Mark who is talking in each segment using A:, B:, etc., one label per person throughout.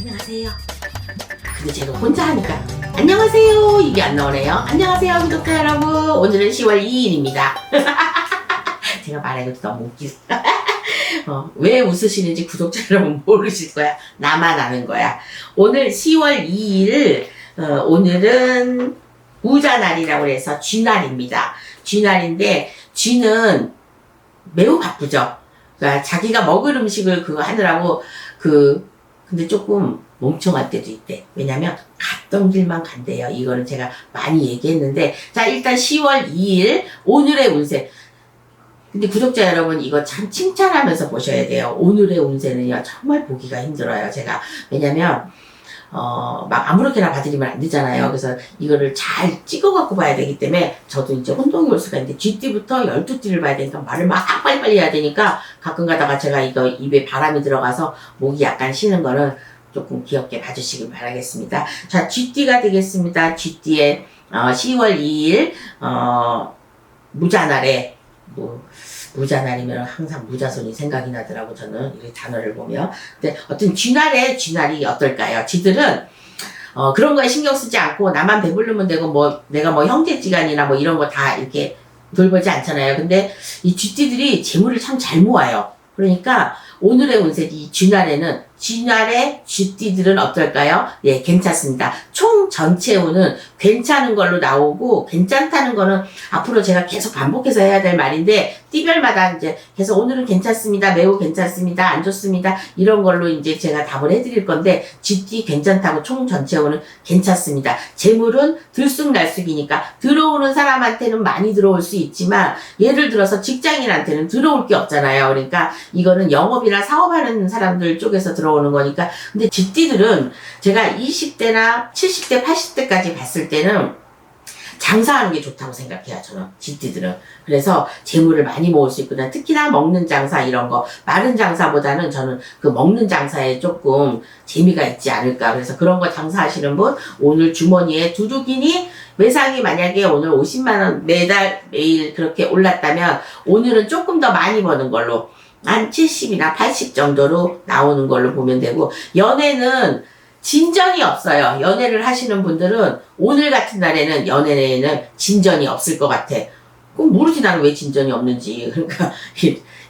A: 안녕하세요. 근데 제가 혼자 하니까 안녕하세요 이게 안 나오네요. 안녕하세요 구독자 여러분. 오늘은 10월 2일입니다. 제가 말해도 너무 웃기죠. 어, 왜 웃으시는지 구독자 여러분 모르실 거야. 나만 아는 거야. 오늘 10월 2일 어, 오늘은 우자날이라고 해서 쥐날입니다. 쥐날인데 쥐는 매우 바쁘죠. 그러니까 자기가 먹을 음식을 그거 하느라고 그 근데 조금 멍청할 때도 있대. 왜냐면 갔던 길만 간대요. 이거는 제가 많이 얘기했는데 자 일단 10월 2일 오늘의 운세 근데 구독자 여러분 이거 참 칭찬하면서 보셔야 돼요. 오늘의 운세는요 정말 보기가 힘들어요. 제가 왜냐면 어, 막 아무렇게나 봐드리면 안 되잖아요. 그래서 이거를 잘 찍어갖고 봐야 되기 때문에 저도 이제 혼동이 올 수가 있는데 쥐띠부터 12띠를 봐야 되니까 말을 막 빨리빨리 해야 되니까 가끔 가다가 제가 이거 입에 바람이 들어가서 목이 약간 쉬는 거는 조금 귀엽게 봐주시길 바라겠습니다. 자, 쥐띠가 되겠습니다. 쥐띠의 어, 10월 2일 어, 무자날에 뭐 무자 날이면 항상 무자손이 생각이 나더라고 저는 이 단어를 보면. 근데 어떤 쥐날에 쥐날이 어떨까요? 쥐들은 어, 그런 거에 신경 쓰지 않고 나만 배부르면 되고 뭐 내가 뭐 형제지간이나 뭐 이런 거 다 이렇게 돌보지 않잖아요. 근데 이 쥐띠들이 재물을 참 잘 모아요. 그러니까 오늘의 운세 이 쥐날에는 쥐날의 쥐띠들은 어떨까요? 예, 괜찮습니다. 총 전체 운은 괜찮은 걸로 나오고 괜찮다는 거는 앞으로 제가 계속 반복해서 해야 될 말인데 띠별마다 이제 계속 오늘은 괜찮습니다. 매우 괜찮습니다. 안 좋습니다. 이런 걸로 이제 제가 답을 해드릴 건데 쥐띠 괜찮다고 총 전체 운은 괜찮습니다. 재물은 들쑥날쑥이니까 들어오는 사람한테는 많이 들어올 수 있지만 예를 들어서 직장인한테는 들어올 게 없잖아요. 그러니까 이거는 영업이나 사업하는 사람들 쪽에서 들어 오는 거니까 근데 쥐띠들은 제가 20대나 70대, 80대까지 봤을 때는 장사하는 게 좋다고 생각해요, 저는. 쥐띠들은. 그래서 재물을 많이 모을 수 있구나. 특히나 먹는 장사 이런 거. 마른 장사보다는 저는 그 먹는 장사에 조금 재미가 있지 않을까. 그래서 그런 거 장사하시는 분, 오늘 주머니에 두둑이니 매상이 만약에 오늘 50만원 매달 매일 그렇게 올랐다면 오늘은 조금 더 많이 버는 걸로 한 70이나 80 정도로 나오는 걸로 보면 되고 연애는 진전이 없어요. 연애를 하시는 분들은 오늘 같은 날에는 연애에는 진전이 없을 것 같아. 그럼 모르지 나는 왜 진전이 없는지. 그러니까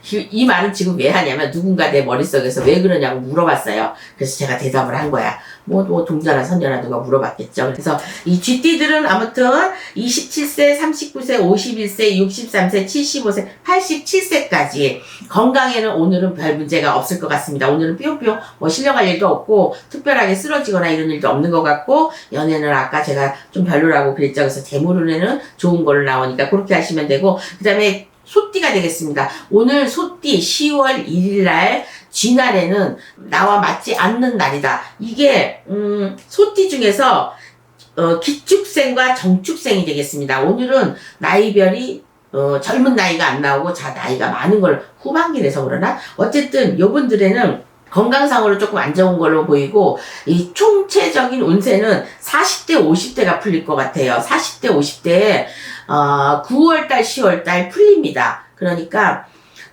A: 이, 말은 지금 왜 하냐면 누군가 내 머릿속에서 왜 그러냐고 물어봤어요. 그래서 제가 대답을 한 거야. 뭐, 뭐 동자나 선녀나 누가 물어봤겠죠. 그래서 이 쥐띠들은 아무튼 27세, 39세, 51세, 63세, 75세, 87세까지 건강에는 오늘은 별 문제가 없을 것 같습니다. 오늘은 뿅뿅 뭐 실려갈 일도 없고 특별하게 쓰러지거나 이런 일도 없는 것 같고 연애는 아까 제가 좀 별로라고 그랬죠. 그래서 재물운에는 좋은 걸로 나오니까 그렇게 하시면 되고 그 다음에 소띠가 되겠습니다. 오늘 소띠 10월 1일 날 쥐날에는 나와 맞지 않는 날이다. 이게 음, 소띠 중에서 어, 기축생과 정축생이 되겠습니다. 오늘은 나이별이 어, 젊은 나이가 안 나오고 자 나이가 많은 걸 후반기라서 그러나 어쨌든 요분들에는 건강상으로 조금 안 좋은 걸로 보이고 이 총체적인 운세는 40대 50대가 풀릴 것 같아요. 40대 50대에 어, 9월달 10월달 풀립니다. 그러니까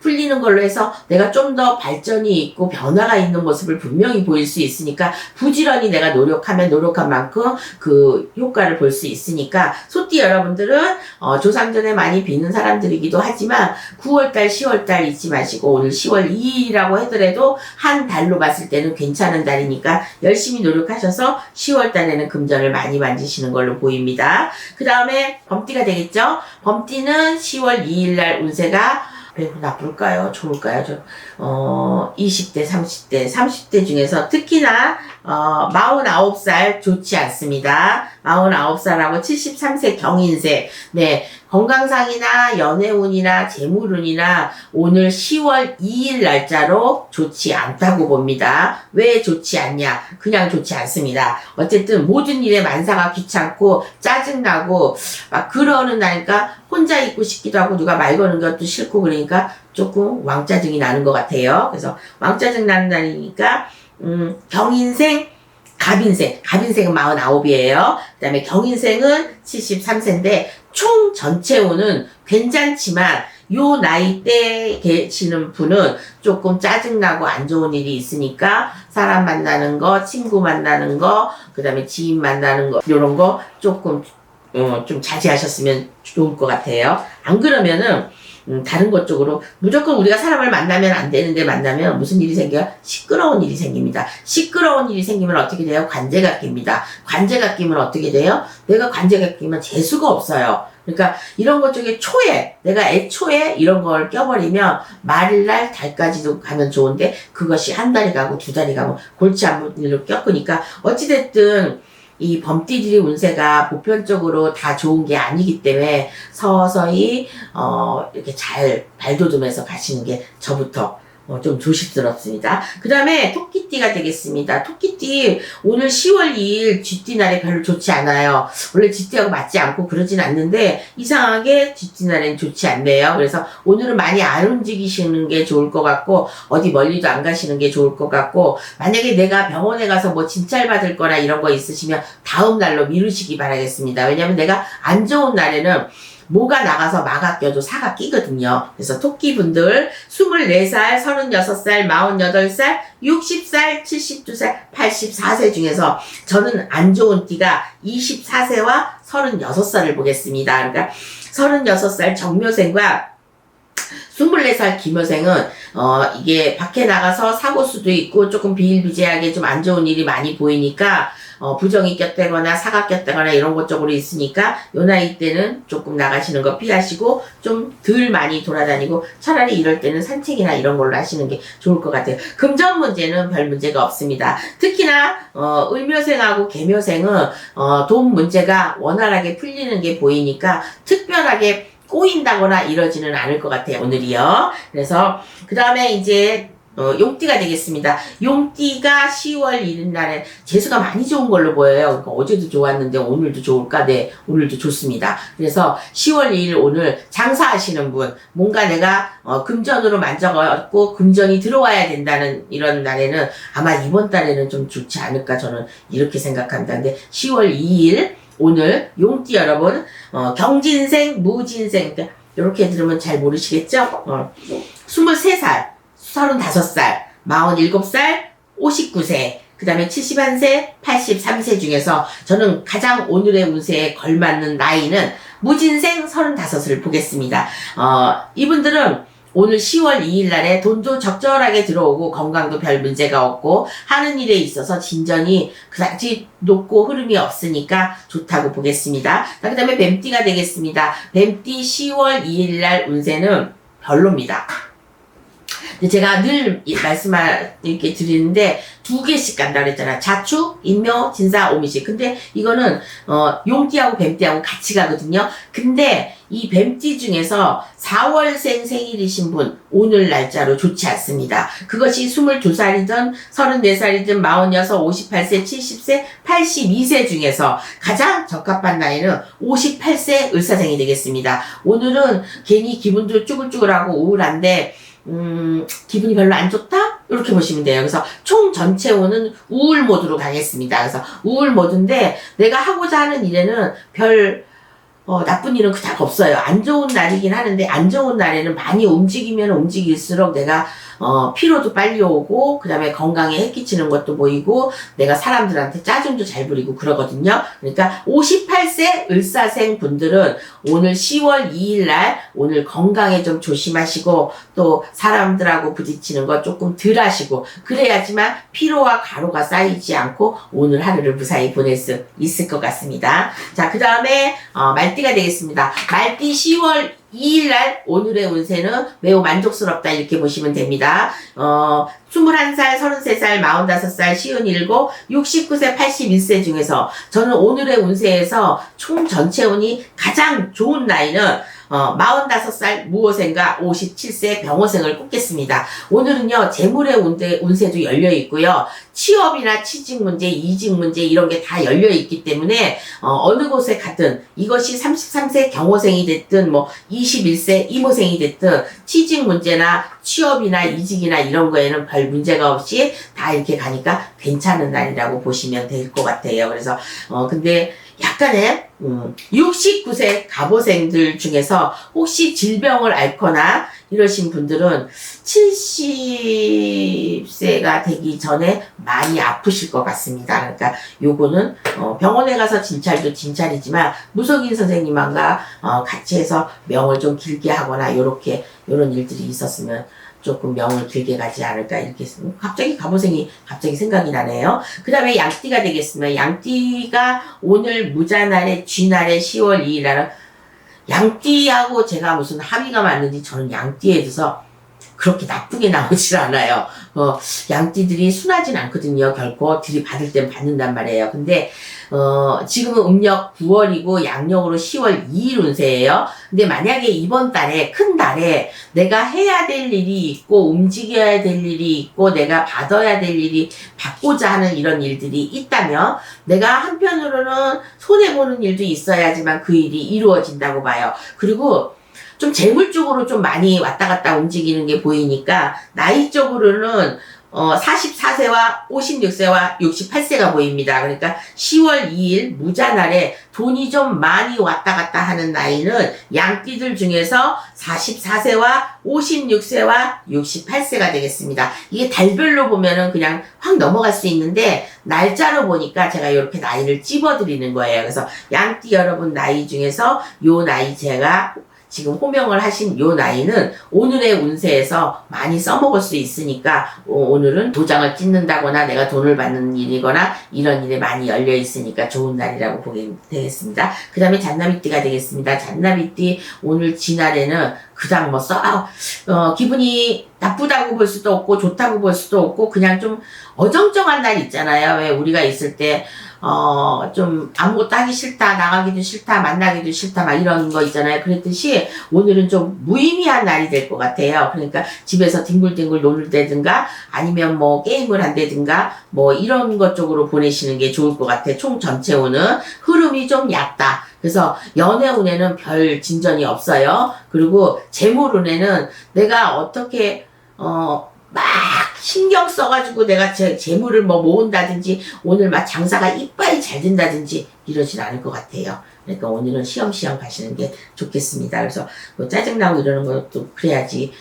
A: 풀리는 걸로 해서 내가 좀 더 발전이 있고 변화가 있는 모습을 분명히 보일 수 있으니까 부지런히 내가 노력하면 노력한 만큼 그 효과를 볼 수 있으니까 소띠 여러분들은 어, 조상전에 많이 비는 사람들이기도 하지만 9월달, 10월달 잊지 마시고 오늘 10월 2일이라고 하더라도 한 달로 봤을 때는 괜찮은 달이니까 열심히 노력하셔서 10월달에는 금전을 많이 만지시는 걸로 보입니다. 그 다음에 범띠가 되겠죠? 범띠는 10월 2일날 운세가 매우 나쁠까요? 좋을까요? 저, 어, 20대, 30대, 30대 중에서 특히나, 어, 49살 좋지 않습니다. 49살하고 73세 경인세. 네. 건강상이나 연애운이나 재물운이나 오늘 10월 2일 날짜로 좋지 않다고 봅니다. 왜 좋지 않냐? 그냥 좋지 않습니다. 어쨌든 모든 일에 만사가 귀찮고 짜증나고 막 그러는 날까 혼자 있고 싶기도 하고 누가 말 거는 것도 싫고 그러니까 조금 왕짜증이 나는 것 같아요. 그래서 왕짜증 나는 날이니까 음, 경인생 갑인생, 갑인생은 49이에요. 그 다음에 경인생은 73세인데, 총 전체 운은 괜찮지만, 요 나이 때 계시는 분은 조금 짜증나고 안 좋은 일이 있으니까 사람 만나는 거, 친구 만나는 거, 그 다음에 지인 만나는 거, 요런 거 조금, 어, 좀 자제하셨으면 좋을 것 같아요. 안 그러면은, 음, 다른 것 쪽으로 무조건 우리가 사람을 만나면 안 되는데 만나면 무슨 일이 생겨요? 시끄러운 일이 생깁니다. 시끄러운 일이 생기면 어떻게 돼요? 관제가 낍니다. 관제가 끼면 어떻게 돼요? 내가 관제가 끼면 재수가 없어요. 그러니까 이런 것 중에 초에 내가 애초에 이런 걸 껴버리면 말일날 달까지도 가면 좋은데 그것이 한 달이 가고 두 달이 가고 골치 아픈 일로 껴꾸니까 어찌됐든 이 범띠들이 운세가 보편적으로 다 좋은 게 아니기 때문에 서서히 어 이렇게 잘 발돋움해서 가시는 게 저부터 어, 좀 조심스럽습니다. 그 다음에 토끼띠가 되겠습니다. 토끼띠 오늘 10월 2일 쥐띠 날에 별로 좋지 않아요. 원래 쥐띠하고 맞지 않고 그러진 않는데 이상하게 쥐띠 날엔 좋지 않네요. 그래서 오늘은 많이 안 움직이시는 게 좋을 것 같고 어디 멀리도 안 가시는 게 좋을 것 같고 만약에 내가 병원에 가서 뭐 진찰 받을 거나 이런 거 있으시면 다음 날로 미루시기 바라겠습니다. 왜냐면 내가 안 좋은 날에는 모가 나가서 마가 껴도 사가 끼거든요. 그래서 토끼분들 24살, 36살, 48살, 60살, 72살, 84세 중에서 저는 안 좋은 띠가 24세와 36살을 보겠습니다. 그러니까 36살 정묘생과 24살 김여생은 어 이게 밖에 나가서 사고 수도 있고 조금 비일비재하게 좀 안 좋은 일이 많이 보이니까 어 부정이 꼈다거나 사가 꼈다거나 이런 것 쪽으로 있으니까 요 나이 때는 조금 나가시는 거 피하시고 좀 덜 많이 돌아다니고 차라리 이럴 때는 산책이나 이런 걸로 하시는 게 좋을 것 같아요. 금전 문제는 별 문제가 없습니다. 특히나 어 을묘생하고 개묘생은 어 돈 문제가 원활하게 풀리는 게 보이니까 특별하게 꼬인다거나 이러지는 않을 것 같아요, 오늘이요. 그래서, 그 다음에 이제, 어, 용띠가 되겠습니다. 용띠가 10월 1일 날에 재수가 많이 좋은 걸로 보여요. 그러니까 어제도 좋았는데 오늘도 좋을까? 네, 오늘도 좋습니다. 그래서 10월 2일 오늘 장사하시는 분, 뭔가 내가 어, 금전으로 만져갖고 금전이 들어와야 된다는 이런 날에는 아마 이번 달에는 좀 좋지 않을까 저는 이렇게 생각합니다. 근데 10월 2일 오늘 용띠 여러분 어, 경진생, 무진생 이렇게 들으면 잘 모르시겠죠? 어, 23살, 35살, 47살, 59세 그 다음에 71세, 83세 중에서 저는 가장 오늘의 운세에 걸맞는 나이는 무진생 35을 보겠습니다. 어, 이분들은 오늘 10월 2일 날에 돈도 적절하게 들어오고 건강도 별 문제가 없고 하는 일에 있어서 진전이 그다지 높고 흐름이 없으니까 좋다고 보겠습니다. 그 다음에 뱀띠가 되겠습니다. 뱀띠 10월 2일 날 운세는 별로입니다. 제가 늘 이- 말씀을 이렇게 드리는데 두 개씩 간다 그랬잖아. 자축, 인묘, 진사, 오미식. 근데 이거는 어 용띠하고 뱀띠하고 같이 가거든요. 근데 이 뱀띠 중에서 4월생 생일이신 분 오늘 날짜로 좋지 않습니다. 그것이 22살이든 34살이든 46, 58세, 70세, 82세 중에서 가장 적합한 나이는 58세 을사생이 되겠습니다. 오늘은 괜히 기분도 쭈글쭈글하고 우울한데 음, 기분이 별로 안 좋다? 이렇게 보시면 돼요. 그래서 총 전체 오는 우울 모드로 가겠습니다. 그래서 우울 모드인데 내가 하고자 하는 일에는 별 어, 나쁜 일은 그닥 없어요. 안 좋은 날이긴 하는데 안 좋은 날에는 많이 움직이면 움직일수록 내가 어, 피로도 빨리 오고 그다음에 건강에 해 끼치는 것도 보이고 내가 사람들한테 짜증도 잘 부리고 그러거든요. 그러니까 58세 을사생 분들은 오늘 10월 2일 날 오늘 건강에 좀 조심하시고 또 사람들하고 부딪히는 거 조금 덜 하시고 그래야지만 피로와 가루가 쌓이지 않고 오늘 하루를 무사히 보낼 수 있을 것 같습니다. 자, 그 다음에 어, 말띠가 되겠습니다. 말띠 10월 2일 날 오늘의 운세는 매우 만족스럽다 이렇게 보시면 됩니다. 어, 21살, 33살, 45살, 57, 69세, 81세 중에서 저는 오늘의 운세에서 총 전체 운이 가장 좋은 나이는 어, 45살 무호생과 57세 병호생을 꼽겠습니다. 오늘은요, 재물의 운세, 운세도 열려 있고요. 취업이나 취직 문제, 이직 문제 이런 게 다 열려 있기 때문에 어, 느 곳에 가든 이것이 33세 경호생이 됐든 뭐 21세 이모생이 됐든 취직 문제나 취업이나 이직이나 이런 거에는 별 문제가 없이 다 이렇게 가니까 괜찮은 날이라고 보시면 될 것 같아요. 그래서 어 근데 약간의 음, 69세 갑오생들 중에서 혹시 질병을 앓거나 이러신 분들은 70세가 되기 전에 많이 아프실 것 같습니다. 그러니까 요거는 어, 병원에 가서 진찰도 진찰이지만 무속인 선생님과 어, 같이 해서 명을 좀 길게 하거나 요렇게 요런 일들이 있었으면 조금 명을 길게 가지 않을까 이렇게 했- 갑자기 갑오생이 갑자기 생각이 나네요. 그 다음에 양띠가 되겠습니다. 양띠가 오늘 무자날에 쥐날에 10월 2일 날은 양띠하고 제가 무슨 합의가 맞는지 저는 양띠에 대해서 그렇게 나쁘게 나오질 않아요. 어, 양띠들이 순하진 않거든요. 결코 들이받을 땐 받는단 말이에요. 근데, 어, 지금은 음력 9월이고 양력으로 10월 2일 운세예요. 근데 만약에 이번 달에, 큰 달에 내가 해야 될 일이 있고, 움직여야 될 일이 있고, 내가 받아야 될 일이 받고자 하는 이런 일들이 있다면, 내가 한편으로는 손해 보는 일도 있어야지만 그 일이 이루어진다고 봐요. 그리고 좀 재물 쪽으로 좀 많이 왔다 갔다 움직이는 게 보이니까 나이 쪽으로는 어 44세와 56세와 68세가 보입니다. 그러니까 10월 2일 무자날에 돈이 좀 많이 왔다 갔다 하는 나이는 양띠들 중에서 44세와 56세와 68세가 되겠습니다. 이게 달별로 보면은 그냥 확 넘어갈 수 있는데 날짜로 보니까 제가 이렇게 나이를 찝어드리는 거예요. 그래서 양띠 여러분 나이 중에서 요 나이 제가 지금 호명을 하신 요 나이는 오늘의 운세에서 많이 써먹을 수 있으니까 어, 오늘은 도장을 찍는다거나 내가 돈을 받는 일이거나 이런 일에 많이 열려 있으니까 좋은 날이라고 보게 되겠습니다. 그 다음에 잔나비띠가 되겠습니다. 잔나비띠 오늘 지날에는 그닥 뭐 써, 아, 어, 기분이 나쁘다고 볼 수도 없고 좋다고 볼 수도 없고 그냥 좀 어정쩡한 날 있잖아요. 왜 우리가 있을 때 어, 좀 아무것도 하기 싫다, 나가기도 싫다, 만나기도 싫다, 막 이런 거 있잖아요. 그랬듯이 오늘은 좀 무의미한 날이 될 것 같아요. 그러니까 집에서 뒹굴뒹굴 놀을 때든가 아니면 뭐 게임을 한다든가 뭐 이런 것 쪽으로 보내시는 게 좋을 것 같아. 총 전체운은 흐름이 좀 얕다. 그래서 연애운에는 별 진전이 없어요. 그리고 재물운에는 내가 어떻게 어, 막 신경 써가지고 내가 제 재물을 뭐 모은다든지 오늘 막 장사가 이빨이 잘 된다든지 이러진 않을 것 같아요. 그러니까 오늘은 시험시험 가시는 게 좋겠습니다. 그래서 뭐 짜증나고 이러는 것도 그래야지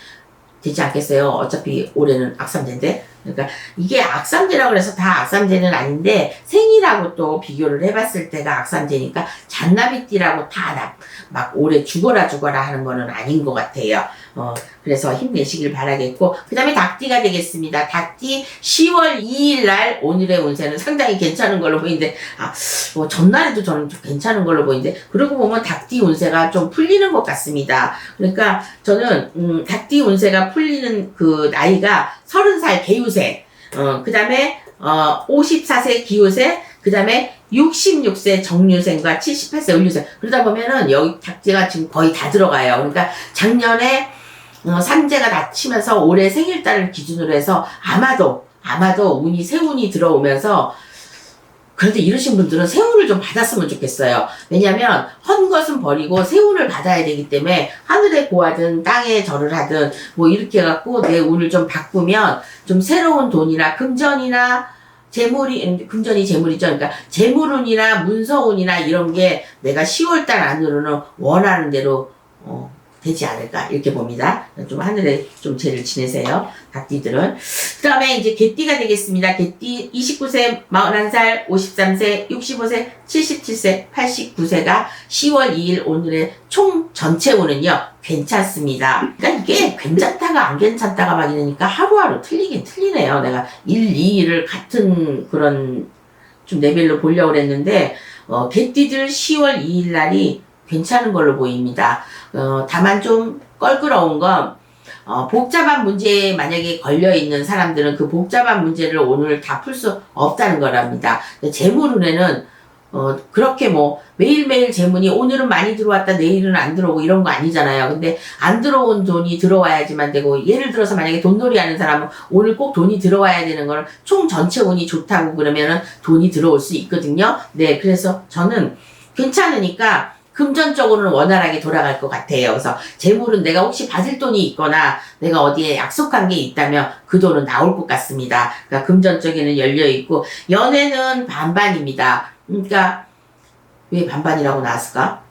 A: 되지 않겠어요? 어차피 올해는 악삼제인데. 그러니까 이게 악삼제라고 해서 다 악삼제는 아닌데 생이라고 또 비교를 해봤을 때가 악삼제니까 잔나비띠라고 다막 올해 죽어라 죽어라 하는 거는 아닌 것 같아요. 어, 그래서 힘내시길 바라겠고, 그 다음에 닭띠가 되겠습니다. 닭띠 10월 2일 날 오늘의 운세는 상당히 괜찮은 걸로 보이는데, 아, 뭐 전날에도 저는 좀 괜찮은 걸로 보이는데, 그러고 보면 닭띠 운세가 좀 풀리는 것 같습니다. 그러니까 저는, 음, 닭띠 운세가 풀리는 그 나이가 30살 개유세, 어, 그 다음에, 어, 54세 기유세, 그 다음에 66세 정유생과 78세 을유생. 그러다 보면은 여기 닭띠가 지금 거의 다 들어가요. 그러니까 작년에 어, 삼재가 닥치면서 올해 생일달을 기준으로 해서 아마도 아마도 운이 새운이 들어오면서 그런데 이러신 분들은 새운을 좀 받았으면 좋겠어요. 왜냐하면 헌 것은 버리고 새운을 받아야 되기 때문에 하늘에 고하든 땅에 절을 하든 뭐 이렇게 해갖고 내 운을 좀 바꾸면 좀 새로운 돈이나 금전이나 재물이 금전이 재물이죠. 그러니까 재물운이나 문서운이나 이런 게 내가 10월달 안으로는 원하는 대로 어, 되지 않을까 이렇게 봅니다. 좀 하늘에 좀 죄를 지내세요. 닭띠들은. 그 다음에 이제 개띠가 되겠습니다. 개띠 29세, 41살, 53세, 65세, 77세, 89세가 10월 2일 오늘의 총 전체 운은요 괜찮습니다. 그러니까 이게 괜찮다가 안 괜찮다가 막 이러니까 하루하루 틀리긴 틀리네요. 내가 1, 2일을 같은 그런 좀 레벨로 보려고 그랬는데 어, 개띠들 10월 2일 날이 괜찮은 걸로 보입니다. 어, 다만 좀 껄끄러운 건 어, 복잡한 문제에 만약에 걸려 있는 사람들은 그 복잡한 문제를 오늘 다 풀 수 없다는 거랍니다. 재물운에는 어, 그렇게 뭐 매일매일 재물이 오늘은 많이 들어왔다 내일은 안 들어오고 이런 거 아니잖아요. 근데 안 들어온 돈이 들어와야지만 되고 예를 들어서 만약에 돈놀이 하는 사람은 오늘 꼭 돈이 들어와야 되는 거는 총 전체 운이 좋다고 그러면은 돈이 들어올 수 있거든요. 네, 그래서 저는 괜찮으니까 금전적으로는 원활하게 돌아갈 것 같아요. 그래서 재물은 내가 혹시 받을 돈이 있거나 내가 어디에 약속한 게 있다면 그 돈은 나올 것 같습니다. 그러니까 금전적에는 열려 있고 연애는 반반입니다. 그러니까 왜 반반이라고 나왔을까?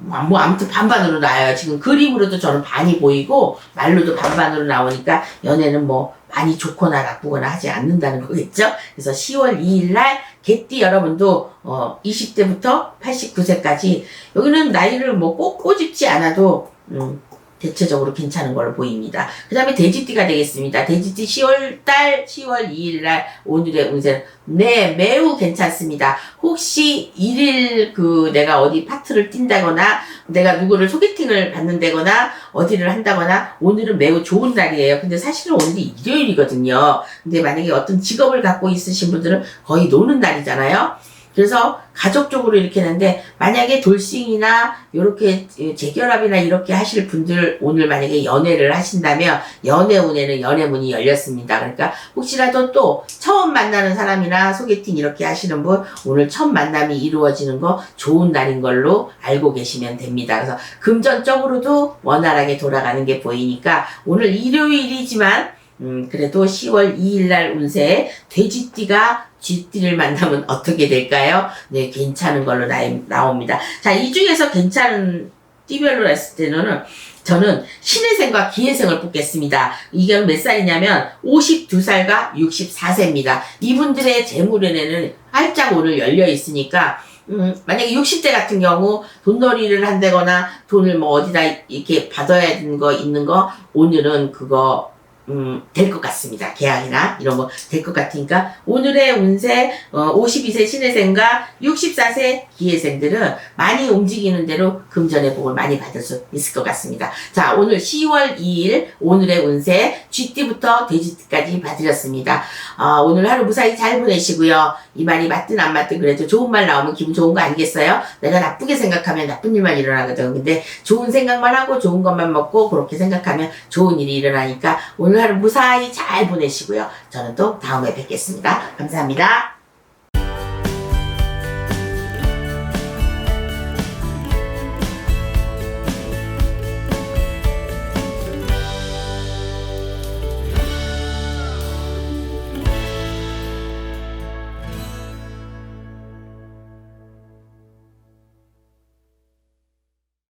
A: 뭐, 뭐 아무튼 반반으로 나와요. 지금 그림으로도 저는 반이 보이고 말로도 반반으로 나오니까 연애는 뭐 많이 좋거나 나쁘거나 하지 않는다는 거겠죠. 그래서 10월 2일 날 개띠 여러분도 어 20대부터 89세까지 여기는 나이를 뭐 꼭 꼬집지 않아도 음 대체적으로 괜찮은 걸로 보입니다. 그 다음에 돼지띠가 되겠습니다. 돼지띠 10월 달 10월 2일 날 오늘의 운세는 네 매우 괜찮습니다. 혹시 일일 그 내가 어디 파트를 뛴다거나 내가 누구를 소개팅을 받는다거나 어디를 한다거나 오늘은 매우 좋은 날이에요. 근데 사실은 오늘이 일요일이거든요. 근데 만약에 어떤 직업을 갖고 있으신 분들은 거의 노는 날이잖아요. 그래서 가족적으로 이렇게 했는데 만약에 돌싱이나 이렇게 재결합이나 이렇게 하실 분들 오늘 만약에 연애를 하신다면 연애 운에는 연애문이 열렸습니다. 그러니까 혹시라도 또 처음 만나는 사람이나 소개팅 이렇게 하시는 분 오늘 첫 만남이 이루어지는 거 좋은 날인 걸로 알고 계시면 됩니다. 그래서 금전적으로도 원활하게 돌아가는 게 보이니까 오늘 일요일이지만 음, 그래도 10월 2일 날 운세 돼지띠가 쥐띠를 만나면 어떻게 될까요? 네, 괜찮은 걸로 나, 나옵니다. 자, 이 중에서 괜찮은 띠별로 했을 때는 저는 신혜생과 기혜생을 뽑겠습니다. 이게 몇 살이냐면 52살과 64세입니다. 이분들의 재물에는 활짝 오늘 열려 있으니까 음, 만약에 60대 같은 경우 돈놀이를 한다거나 돈을 뭐 어디다 이렇게 받아야 되는 거 있는 거 오늘은 그거 음, 될 것 같습니다. 계약이나 이런 거 될 것 같으니까 오늘의 운세 어, 52세 신혜생과 64세 기혜생들은 많이 움직이는 대로 금전의 복을 많이 받을 수 있을 것 같습니다. 자 오늘 10월 2일 오늘의 운세 쥐띠부터 돼지띠까지 봐드렸습니다. 어, 오늘 하루 무사히 잘 보내시고요. 이 말이 맞든 안 맞든 그래도 좋은 말 나오면 기분 좋은 거 아니겠어요? 내가 나쁘게 생각하면 나쁜 일만 일어나거든. 근데 좋은 생각만 하고 좋은 것만 먹고 그렇게 생각하면 좋은 일이 일어나니까 하루 무사히 잘 보내시고요. 저는 또 다음에 뵙겠습니다. 감사합니다.